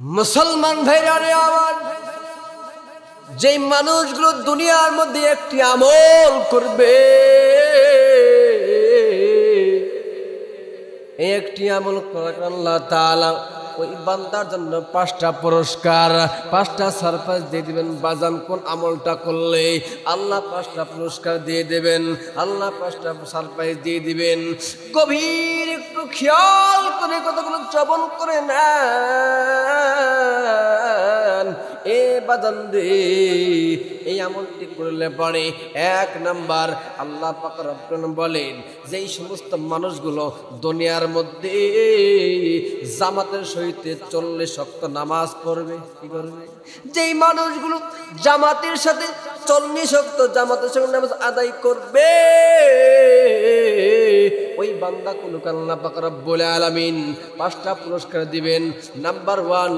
মুসলমান ভাইরারে আমার যে মানুষগুলো দুনিয়ার মধ্যে একটি আমল করবে একটি আমল করার আল্লাহ ওই বান্দার জন্য পাঁচটা পুরস্কার, পাঁচটা সারপ্রাইজ দিয়ে দেবেন, বাজান কোন আমলটা করলে। আল্লাহ পাঁচটা পুরস্কার দিয়ে দেবেন, আল্লাহ পাঁচটা সারপ্রাইজ দিয়ে দিবেন। গভীর একটু খেয়াল করে কতগুলো জবন করে এ বাজান রে এই আমলটি করলে পরে এক নাম্বার আল্লাহ পাক রব্বুল বলেন যে এই সমস্ত মানুষগুলো দুনিয়ার মধ্যে জামাতের সহিত চল্লিশ শক্ত নামাজ পড়বে, কি করবে? যেই মানুষগুলো জামাতের সাথে চল্লিশ শক্ত জামাতের সঙ্গে নামাজ আদায় করবে ওই বান্দা কোনো কাল্লা পাক রব্বুল আলামিন পাঁচটা পুরস্কার দিবেন। নাম্বার ওয়ান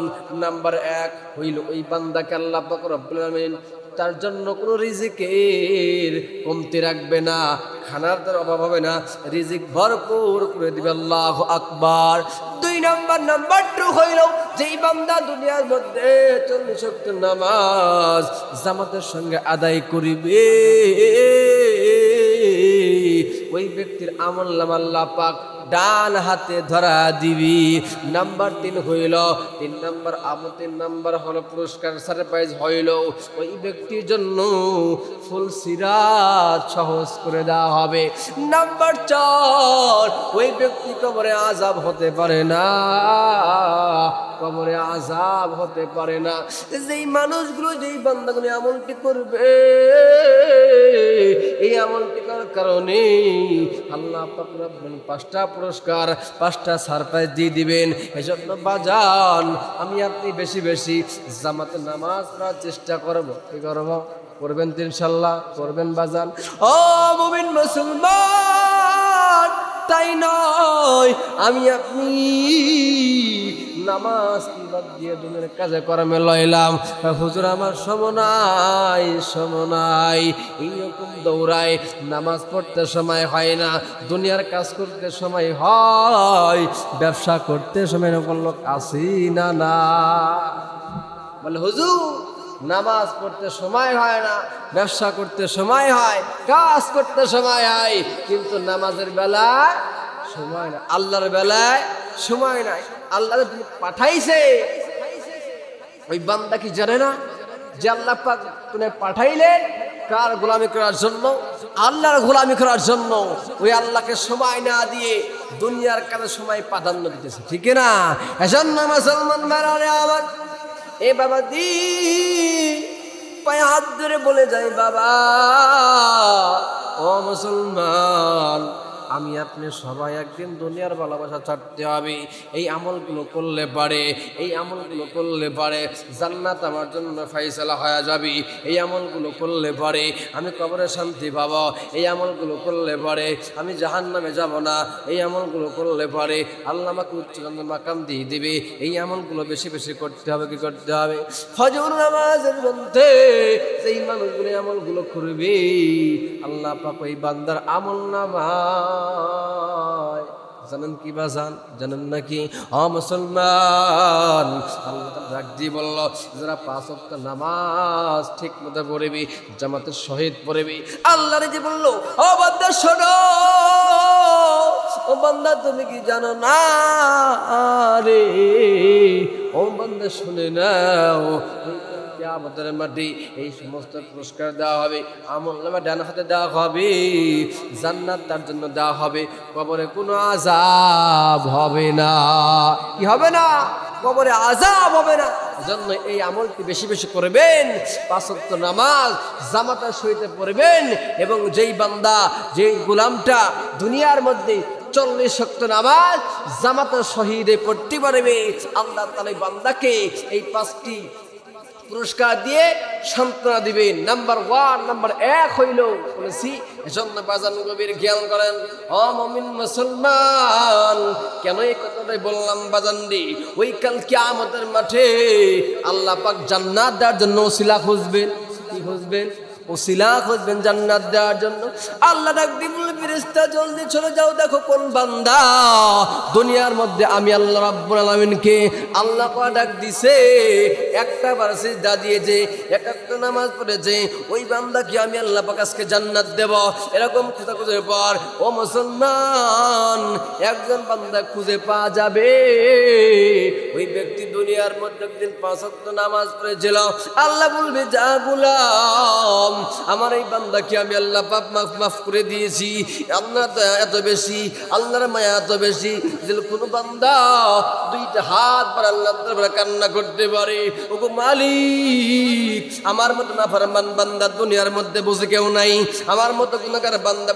নাম্বার এক হইল ওই বান্দাকে আল্লাহ পাক রব্বুল আলামিন তার জন্য কোনো রিজিকের কমতি রাখবে না, খানার তার অভাব হবে না, রিজিক ভরপুর করে দিবে আল্লাহ আকবার। দুই নাম্বার নাম্বার টু হইল যেই বান্দা দুনিয়ার মধ্যে চল্লিশ নামাজ জামাতের সঙ্গে আদায় করিবে। ওই ব্যক্তির আমল আল্লাহ পাক ডান হাতে ধরা দিবি। নাম্বার তিন হইল, তিন নাম্বার আমল তিন নাম্বার হলো পুরস্কার সারপ্রাইজ হইল। ওই ব্যক্তির জন্য ফুল সিরাত সহজ করে দেওয়া হবে। নাম্বার চার, ওই ব্যক্তি কবরে আজাব হতে পারে না। কবরে আজাব হতে পারে না। যেই মানুষগুলো, যেই বান্দাগুলো আমলটি করবে, এই আমলটি করার কারণে আল্লাহ পাঁচটা পুরস্কার, পাঁচটা সারপ্রাইজ দিয়ে দিবেন। এজন্য বাজান, আমি আপনি বেশি বেশি জামাতে নামাজ পড়ার চেষ্টা করব। কি করব? করবেন তো ইনশাল্লাহ, করবেন বাজান। ও মুমিন মুসলমান, তাই নয়, আমি আপনি নামাজ বাদ দিয়ে দুনিয়ার কাজে কর্মে লইলাম। হুজুর, আমার সমনাই সমনাই এইরকম দৌড়ায় নামাজ পড়তে সময় হয় না, দুনিয়ার কাজ করতে সময় হয়, ব্যবসা করতে সময় এরকম লোক আসি না না। বলে, হুজুর, নামাজ পড়তে সময় হয় না, ব্যবসা করতে সময় হয়, কাজ করতে সময় হয়, কিন্তু নামাজের বেলায় সময় না আল্লাহর বেলায় সময় নাই। আল্লাহ পাঠাইছে। ওই বান্দা কি জানে না যে আল্লাহ পাক তুমি পাঠাইলে কার গোলামি করার জন্য? আল্লাহর গোলামি করার জন্য। ওই আল্লাহকে সময় না দিয়ে দুনিয়ার কাজে সময় প্রাধান্য দিতেছে, ঠিক না? এজন্য মুসলমান মেরারে আমার এ বাবা দি পায়ে হাত ধরে বলে যাই, বাবা, ও মুসলমান আমি আপনি সবাই একদিন দুনিয়ার ভালোবাসা ছাড়তে হবে। এই আমলগুলো করলে পারে, এই আমলগুলো করলে পারে, জান্নাত আমার জন্য ফাইসালা হয়ে যাবে। এই আমলগুলো করলে পারে, আমি কবরে শান্তি পাবো। এই আমলগুলো করলে পারে, আমি জাহান নামে যাব না। এই আমলগুলো করলে পারে, আল্লাহ আমাকে উচ্চকান্ত মাকাম দিয়ে দিবে। এই আমলগুলো বেশি বেশি করতে হবে, কি করতে হবে? ফজর নামাজের মধ্যে সেই মানুষগুলো আমলগুলো করবে, আল্লাহ পাক ওই বান্দার আমল নামায় জানেন কি বাজান জানেন নাকি? অ মুসলমান ডাক দিয়ে বলল, যারা পাঁচ ওয়াক্ত নামাজ ঠিক মতো পড়বি, জামাতের শহীদ পড়বি আল্লাহ যে বলল, ও বান্দা, শোনো, ও বান্দা, তুমি কি জানো না রে? ও বান্দা, শুনে নাও আমাদের মাটি এই সমস্ত পুরস্কার দেওয়া হবে, আমল নামা ডান হাতে দেওয়া হবে, জান্নাত তার জন্য দেওয়া হবে, কবরে কোনো আজাব হবে না। কি হবে না? কবরে আজাব হবে না। জন্য এই আমলটি বেশি বেশি করবেন পাঁচক্ত নামাজ জামাতার সহিতে পড়বেন এবং যেই বান্দা, যেই গোলামটা দুনিয়ার মধ্যে চল্লিশ শক্ত নামাজ জামাতার শহীদে পড়তে পারবে, আল্লাহ তালে বান্দাকে এই পাঁচটি পুরস্কার দিয়ে সান্ত্বনা দিবেন নাম্বার ওয়ান নাম্বার এক হইল বলেছি, এজন্য বাজান কবির জ্ঞান করেন, ও মমিন মুসলমান, কেন এই কথাটাই বললাম বাজান ওই কাল আমাদের মাঠে আল্লাহ পাক জান্নাত দেওয়ার জন্য শিলা খুঁজবেন, কি খুঁজবেন? ওসিলা খুঁজবেন জান্নাত দেওয়ার জন্য। আল্লাহ ডাক দিবুল ফিরিস্তা, জলদি চলে যাও, দেখো কোন বান্দা। দুনিয়ার মধ্যে আমি আল্লাহ রাব্বুল আলামিনকে আল্লাহ কয়া ডাক দিছে। একটা বার সিজদা দিয়েছে, এক একটা নামাজ পড়েছে। ওই বান্দা কি আমি আল্লাহ পাক আজকে জান্নাত দেব? এরকম খোঁজা খুঁজে পর ও মুসলমান, একজন বান্দা খুঁজে পাওয়া যাবে। ওই ব্যক্তি দুনিয়ার মধ্যে একদিন পাঁচ ওয়াক্ত নামাজ পড়েছিল। আল্লাহ বলবে, যা গুলাম আমার এই বান্দাকে আমি আল্লাহ পাপ মাফ মাফ করে দিয়েছি। আল্লাহ দয়া এত বেশি, আল্লাহর মায়া এত বেশি যে কোনো বান্দা দুইটা হাত পর আল্লাহ কান্না করতে পারে। ওগো মালিক, আমার মতো না ফারমান বান্দা দুনিয়ার মধ্যে বসে কেউ নাই। আমার মতো গুণাকার বান্দা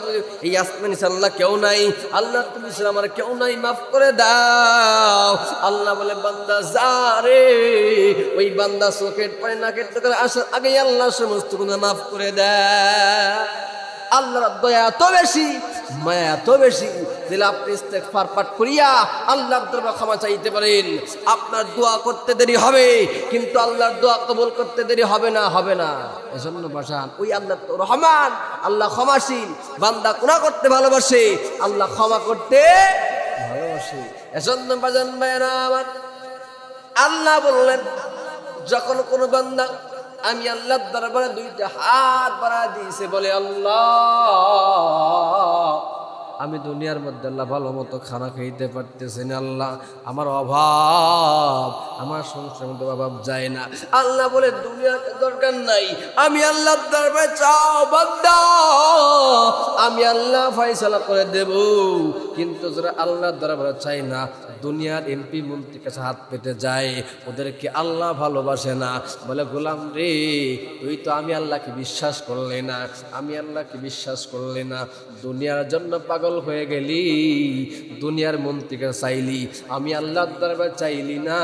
এই আসমানি আল্লাহ কেউ নাই। আল্লাহ তুমি আমার কেউ নাই, মাফ করে দাও। আল্লাহ বলে, বান্দা, যা রে। ওই বান্দা চোখের পায় থেকে আসার আগে আল্লাহ সমস্ত গুণা মাফ করে দেয়। আল্লাহর দয়া এত বেশি, মায়া এত বেশি, দিলে আপনি পাঠ করিয়া আল্লাহর দরবার ক্ষমা চাইতে পারেন। আপনার দোয়া করতে দেরি হবে, কিন্তু আল্লাহর দোয়া কবুল করতে দেরি হবে না হবে না। এজন্য বাসান, ওই আল্লাহ তো রহমান, আল্লাহ ক্ষমাশীল, বান্দা গুনাহ করতে ভালোবাসে, আল্লাহ ক্ষমা করতে ভালোবাসে। এজন্য বাজান ভাইয়েরা আমার, আল্লাহ বললেন, যখন কোনো বান্দা আমি আল্লাহর দরবারে দুইটা হাত বাড়া দিয়েছে বলে আল্লাহ। আমি দুনিয়ার মধ্যে আল্লাহ ভালো মতো খানা খাইতে পারতেছি না, আল্লাহ। আমার অভাব, আমার সংসারের মধ্যে অভাব যায় না। আল্লাহ বলে দুনিয়ার দরকার নাই। আমি আল্লাহ দরবারে চাও আমি আল্লাহ ফয়সালা করে দেব। কিন্তু যারা আল্লাহর দরবারে চাই না, দুনিয়ার এমপি মন্ত্রীর কাছে হাত পেতে যায়। ওদেরকে আল্লাহ ভালোবাসে না। বলে, গোলাম রে, তুই তো আমি আল্লাহকে বিশ্বাস করলে না। আমি আল্লাহকে বিশ্বাস করলে না। দুনিয়ার জন্য পাগল হয়ে গেলি, দুনিয়ার মন্ত্রীকে চাইলি, আমি আল্লাহর দরবারে চাইলি না,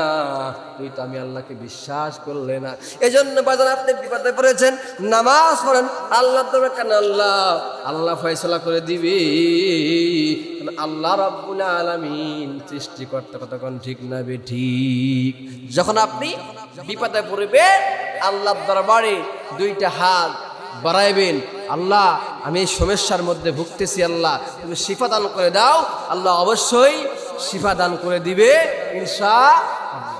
তুই তো আমি আল্লাহকে বিশ্বাস করলে না। এজন্য বাজার আপনি বিপদে পড়েছেন, নামাজ পড়েন আল্লাহ দরবার কেন আল্লাহ? আল্লাহ ফয়সলা করে দিবি। আল্লাহ রাব্বুল আলামিন সৃষ্টিকর্তা কতক্ষণ ঠিক না বে ঠিক? যখন আপনি বিপদে পড়বেন, আল্লাহর দরবারে দুইটা হাত বাড়াইবেন, আল্লাহ আমি সমস্যার মধ্যে ভুগতেছি আল্লাহ। তুমি শিফা দান করে দাও, আল্লাহ অবশ্যই শিফা দান করে দিবে, ইনশা